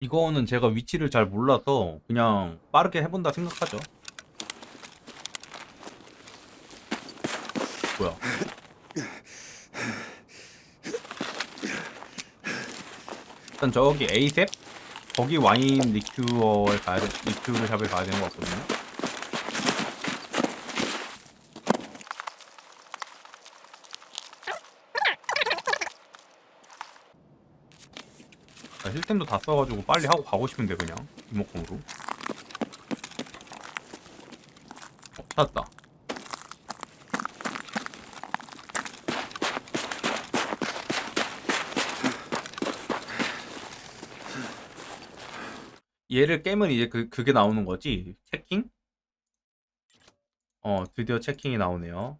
이거는 제가 위치를 잘 몰라서 그냥 빠르게 해본다 생각하죠. 뭐야? 일단 저기 에이셉 거기 와인 리큐어에 가야 돼, 리큐를 샵에 가야 되는 것 같거든요. 아, 힐템도 다 써가지고 빨리 하고 가고 싶은데 그냥 이목공으로. 어, 찾았다. 얘를 깨면 이제 그, 그게 나오는 거지? 체킹? 어, 드디어 체킹이 나오네요.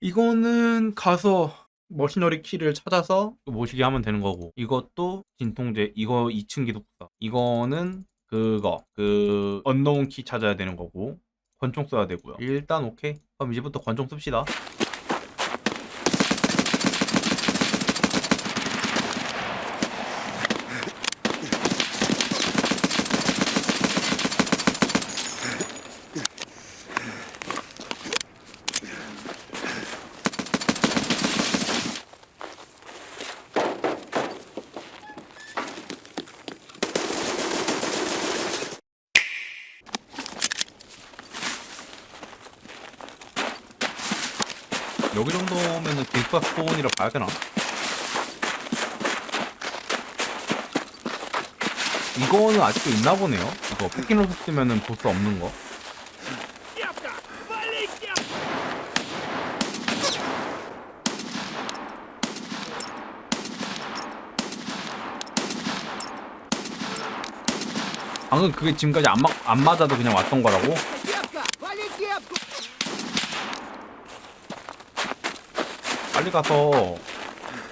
이거는 가서 머시너리 키를 찾아서 모시게 하면 되는 거고. 이것도 진통제 이거 2층 기독사. 이거는 그거 그 언노운 키 찾아야 되는 거고. 권총 써야 되고요. 일단 오케이. 그럼 이제부터 권총 씁시다 여기 정도면은 빅박 소원이라 봐야 되나? 이거는 아직도 있나 보네요. 이거 패키노스 쓰면은 보스 없는 거. 방금 그게 지금까지 안, 막, 안 맞아도 그냥 왔던 거라고? 빨리 가서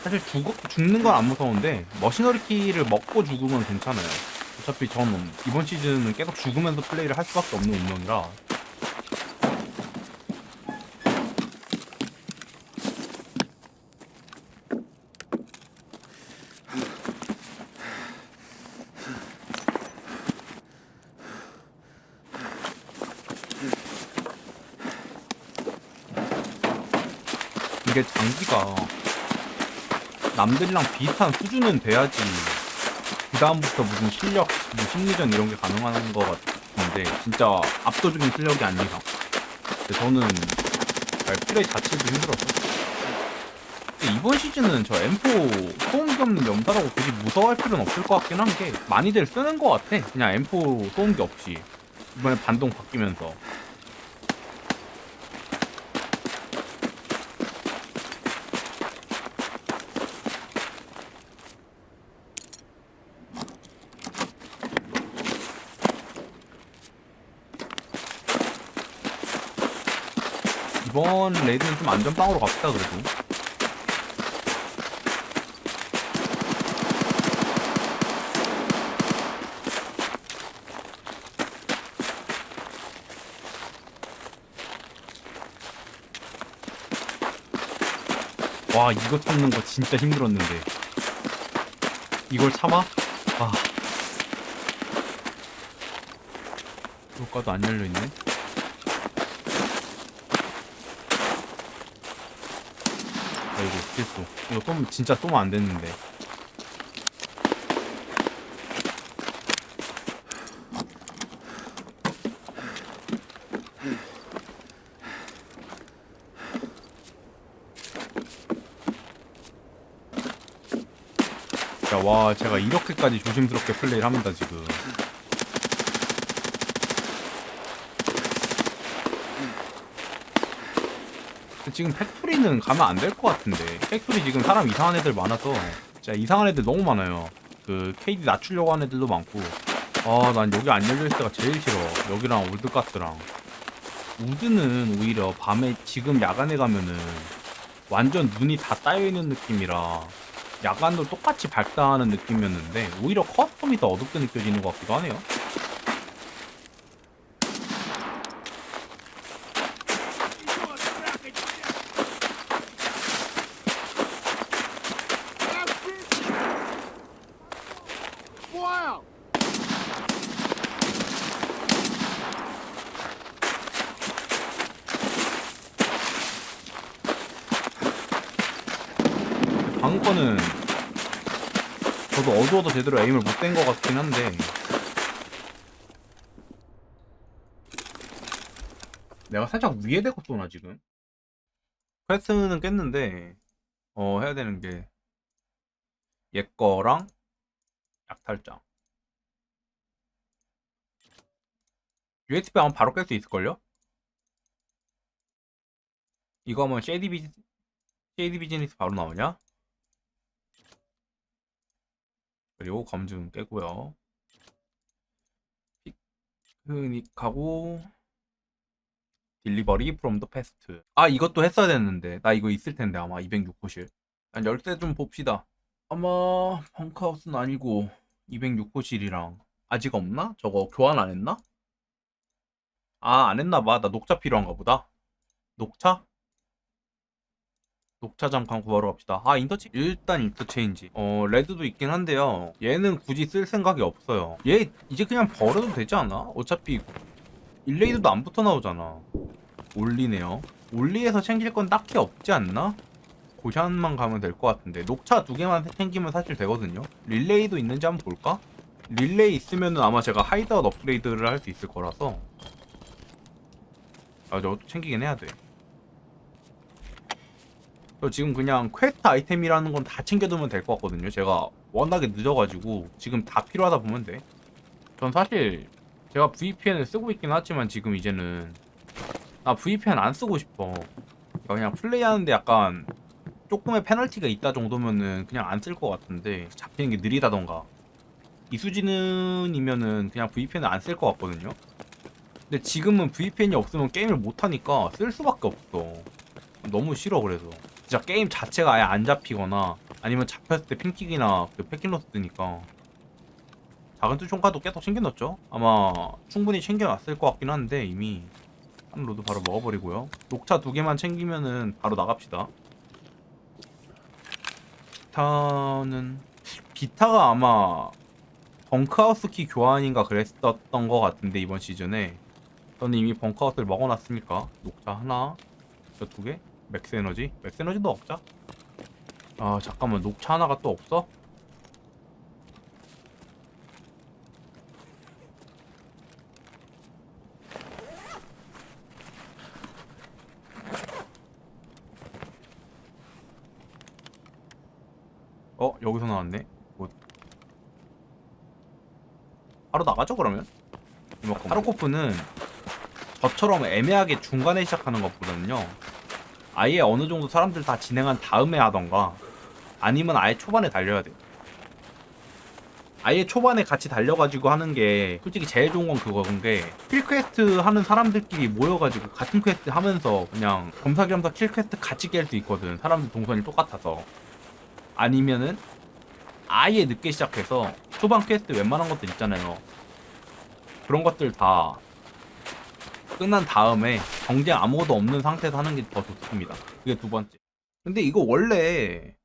사실 죽, 죽는 건 안 무서운데 머시너리 키를 먹고 죽으면 괜찮아요. 어차피 저는 이번 시즌은 계속 죽으면서 플레이를 할 수밖에 없는 운명이라 이게 장기가 남들이랑 비슷한 수준은 돼야지 그 다음부터 무슨 실력, 뭐 심리전 이런 게 가능한 것 같은데 진짜 압도적인 실력이 아닌 이상. 근데 저는 잘 플레이 자체도 근데 이번 시즌은 저 M4 소음기 없는 염사라고 굳이 무서워할 필요는 없을 것 같긴 한 게 많이들 쓰는 것 같아. 그냥 M4 소음기 없이. 이번에 반동 바뀌면서 이번 레이드는 좀 안전빵으로 갑시다 그래도. 와 이거 찾는 거 진짜 힘들었는데. 이걸 참아? 아. 효과도 안 열려있네 아이고 실수 이거 쏘면 진짜 쏘면 안 됐는데. 자, 와 제가 이렇게까지 조심스럽게 플레이를 합니다 지금 지금 팩토리는 가면 안 될 것 같은데. 팩토리 지금 사람 이상한 애들 많아서. 진짜 이상한 애들 너무 많아요. 그 KD 낮추려고 하는 애들도 많고. 아 난 여기 안 열려있을 때가 제일 싫어. 여기랑 올드가스랑. 우드는 오히려 밤에 지금 야간에 가면은 완전 눈이 다 따여있는 느낌이라 야간도 똑같이 밝다는 느낌이었는데 오히려 커스텀이 더 어둡게 느껴지는 것 같기도 하네요 방금 거는 저도 어두워도 제대로 에임을 못 뗀 것 같긴 한데 내가 살짝 위에 대고 쏘나 지금? 퀘스트는 깼는데 어 해야 되는 게옛 거랑 약탈장 USB 아마 바로 깰 수 있을걸요? 이거 하면 쉐이디 비즈니스 바로 나오냐? 그리고 검증 깨고요. 피크닉하고 딜리버리 프롬 더 패스트. 아 이것도 했어야 됐는데 나 이거 있을 텐데 아마 206호실. 난 열쇠 좀 봅시다. 아마 펑크하우스는 아니고 206호실이랑 아직 없나? 저거 교환 안 했나? 아 안 했나 봐. 나 녹차 필요한가 보다. 녹차? 녹차 잠깐 구하러 갑시다. 아, 인터체 일단 인터체인지. 어, 레드도 있긴 한데요. 얘는 굳이 쓸 생각이 없어요. 얘 이제 그냥 버려도 되지 않아? 어차피 일레이드도 안 붙어 나오잖아. 올리네요. 올리에서 챙길 건 딱히 없지 않나? 고샨만 가면 될 것 같은데 녹차 두 개만 챙기면 사실 되거든요. 릴레이도 있는지 한번 볼까? 릴레이 있으면은 아마 제가 하이드아웃 업그레이드를 할 수 있을 거라서 아 저것도 챙기긴 해야 돼. 저 지금 그냥 퀘스트 아이템이라는 건 다 챙겨두면 될 것 같거든요. 제가 워낙에 늦어가지고 지금 다 필요하다 보면 돼. 전 사실 제가 VPN을 쓰고 있긴 하지만 지금 이제는 나 VPN 안 쓰고 싶어. 그냥 플레이하는데 약간 조금의 페널티가 있다 정도면은 그냥 안 쓸 것 같은데 잡히는 게 느리다던가 이 수준이면은 그냥 VPN을 안 쓸 것 같거든요. 근데 지금은 VPN이 없으면 게임을 못 하니까 쓸 수밖에 없어. 너무 싫어 그래서. 진짜 게임 자체가 아예 안 잡히거나 아니면 잡혔을 때 핑킥이나 그 패킹로스 뜨니까 작은 투총카도 계속 챙겨놨죠? 아마 충분히 챙겨놨을 것 같긴 한데 이미 한 로드 바로 먹어버리고요 녹차 두 개만 챙기면은 바로 나갑시다 비타는 비타가 아마 벙크하우스 키 교환인가 그랬었던 것 같은데 이번 시즌에 저는 이미 벙크하우스를 먹어놨으니까 녹차 하나 저 두 개? 맥스 에너지? 맥스 에너지도 먹자. 아 잠깐만 녹차 하나가 또 없어? 어 여기서 나왔네. 굿. 바로 나가죠 그러면? 하루코프는 저처럼 애매하게 중간에 시작하는 것보다는요 아예 어느 정도 사람들 다 진행한 다음에 하던가 아니면 아예 초반에 달려야 돼. 아예 초반에 같이 달려가지고 하는 게 솔직히 제일 좋은 건 그거인 게 킬퀘스트 하는 사람들끼리 모여가지고 같은 퀘스트 하면서 그냥 겸사겸사 킬퀘스트 같이 깰 수 있거든. 사람들 동선이 똑같아서. 아니면은 아예 늦게 시작해서 초반 퀘스트 웬만한 것들 있잖아요. 그런 것들 다 끝난 다음에 경쟁 아무것도 없는 상태에서 하는 게 더 좋습니다. 그게 두 번째. 근데 이거 원래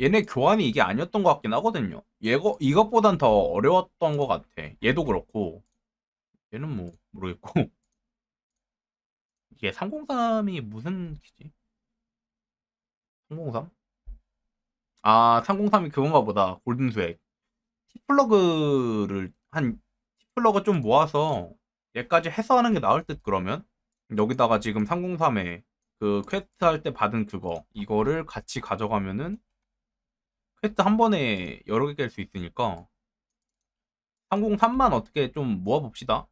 얘네 교환이 이게 아니었던 것 같긴 하거든요. 얘거 이것보단 더 어려웠던 것 같아. 얘도 그렇고 얘는 뭐 모르겠고 이게 303이 무슨 키지? 303? 아 303이 그건가 보다 골든 스웩 티플러그를 한 티플러그 좀 모아서 얘까지 해서 하는 게 나을 듯 그러면? 여기다가 지금 303에 그 퀘스트 할 때 받은 그거 이거를 같이 가져가면은 퀘스트 한 번에 여러 개 깰 수 있으니까 303만 어떻게 좀 모아봅시다